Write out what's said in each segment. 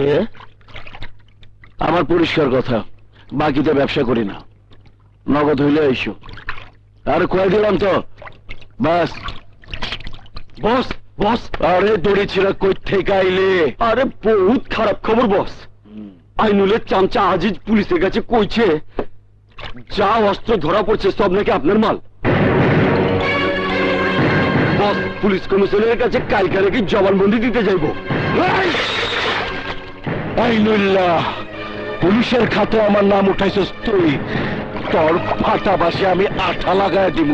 কে আমার পরিষ্কার কথা বাকিতে ব্যবসা করি না। নগদ হইলে এসো আর কয়ে দিলাম তো? বাস। বস বস। আরে দড়ি ছিড়া কই থেকে আইলে? আরে বহুত খারাপ খবর বস। আইনুলের চামচা আজিজ পুলিশের কাছে কইছে যা অস্ত্র ধরা পড়ছে সব নাকি আপনার মাল। বস পুলিশ কমিশনারের কাছে কালকে নাকি জবানবন্দি দিতে যাইবো। পুলিশের খাতে আমার নাম উঠাইছে তুই। তোর ফাটা বাসে আমি আঠা লাগায় দিব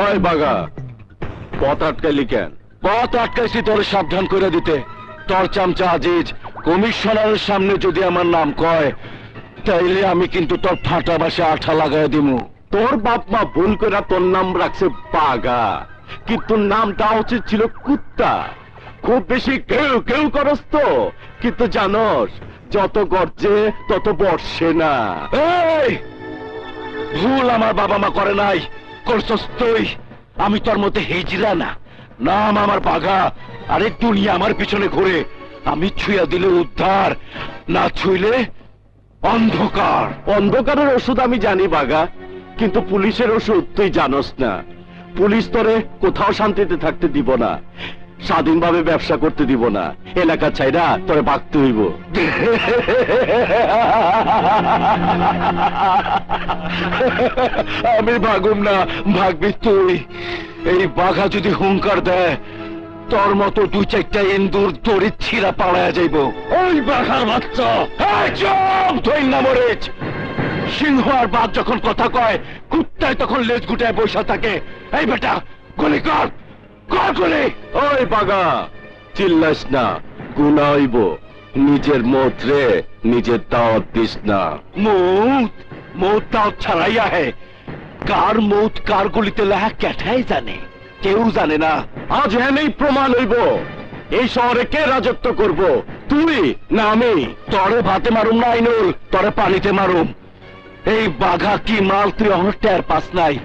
ওই বাগা, পথ আটকাইলি কেন? পথ আটকাইছি তোর সাবধান করে দিতে। তোর চামচা আজিজ, কমিশনারের সামনে যদি আমার নাম কয়, তাইলে আমি কিন্তু তোর বাসে আঠা লাগাই দিমু। তোর বাপ মা ভুল করে তোর নাম রাখছে বাগা, কিন্তু নামটা উচিত ছিল কুত্তা। খুব বেশি কেউ কেউ করস তো কিন্তু জানস, যত গর্জে তত বর্ষে না। ভুল আমার বাবা মা করে নাই। করছস তুই? আমি তোর মতে না। নাম আমার বাঘা আরে দুনিয়া আমার পিছনে ঘুরে। আমি ছুঁয়া দিলে উদ্ধার, না ছুঁইলে অন্ধকার। অন্ধকারের ওষুধ আমি জানি বাগা কিন্তু পুলিশের ওষুধ তুই জানস না। পুলিশ তোরে কোথাও শান্তিতে থাকতে দিব না। স্বাধীনভাবে ব্যবসা করতে দিব না। এলাকা ছাইরা তোরে বাগতে হইব। আমি ভাগুম না ভাগবি তুই। এই বাঘা যদি হুঙ্কার দেয়, তোর মতো দু চারটা ইন্দুর দড়ি ছিঁড়া পালায়া যাইব। ওই বাঘার বাচ্চা! তুই না মরিচ! সিংহ আর বাঘ যখন কথা কয়, কুত্তায় তখন লেজ গুটায় বসে থাকে। এই বেটা, গুলি কর! কর ওই চিল্লাস না গুনা হইব নিজের মত রে নিজের দাওয়াত দিস না। মৌত? মৌত তাও ছাড়াইয়া হে কার মৌত কার গলিতে লেহা ক্যাঠাই জানে? কেউ জানে না। আজ প্রমাণ হইব। এই শহরে কে রাজত্ব করব? তুই না আমি? তরে ভাতে মারুম না আইনুল। তরে পানিতে মারুম। এই বাঘা কি মাল তুই আমার টের পাস নাই।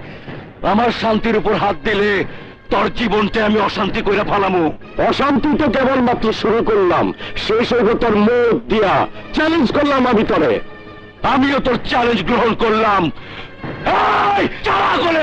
আমার শান্তির উপর হাত দিলে তোর জীবনটা আমি অশান্তি করে ফালামু। অশান্তি তো কেবলমাত্র শুরু করলাম শেষ হইব তোর মুখ দিয়া। চ্যালেঞ্জ করলাম আমি তোরে। আমিও তোর চ্যালেঞ্জ গ্রহণ করলাম। এই চালা করে